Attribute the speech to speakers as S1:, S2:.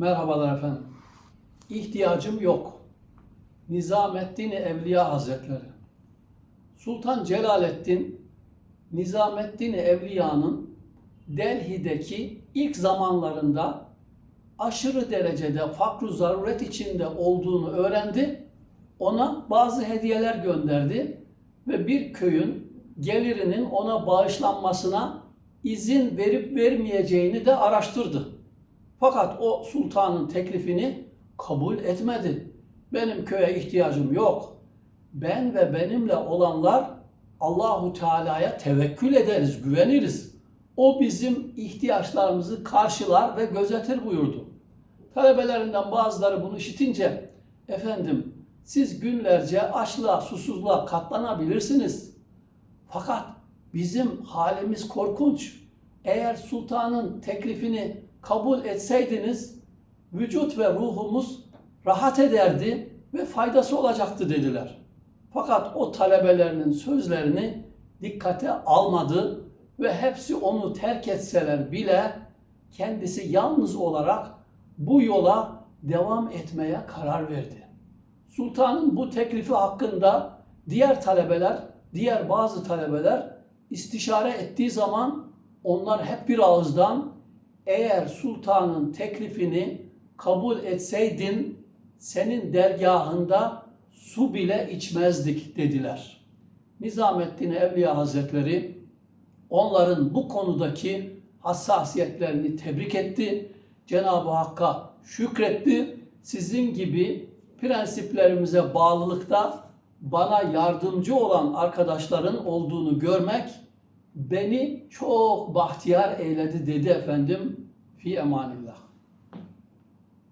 S1: Merhabalar efendim. İhtiyacım yok. Nizamettin Evliya Hazretleri. Sultan Celaleddin Nizamettin Evliya'nın Delhi'deki ilk zamanlarında aşırı derecede fakru zaruret içinde olduğunu öğrendi. Ona bazı hediyeler gönderdi ve bir köyün gelirinin ona bağışlanmasına izin verip vermeyeceğini de araştırdı. Fakat o sultanın teklifini kabul etmedi. Benim köye ihtiyacım yok. Ben ve benimle olanlar Allahu Teala'ya tevekkül ederiz, güveniriz. O bizim ihtiyaçlarımızı karşılar ve gözetir buyurdu. Talebelerinden bazıları bunu işitince, efendim siz günlerce açlığa, susuzluğa katlanabilirsiniz. Fakat bizim halimiz korkunç. Eğer sultanın teklifini kabul etseydiniz vücut ve ruhumuz rahat ederdi ve faydası olacaktı dediler. Fakat o talebelerinin sözlerini dikkate almadı ve hepsi onu terk etseler bile kendisi yalnız olarak bu yola devam etmeye karar verdi. Sultanın bu teklifi hakkında diğer talebeler, diğer bazı talebeler istişare ettiği zaman onlar hep bir ağızdan eğer sultanın teklifini kabul etseydin senin dergahında su bile içmezdik dediler. Nizamettin Evliya Hazretleri onların bu konudaki hassasiyetlerini tebrik etti. Cenab-ı Hakk'a şükretti. Sizin gibi prensiplerimize bağlılıkta bana yardımcı olan arkadaşların olduğunu görmek beni çok bahtiyar eyledi dedi efendim. Fi emanillah.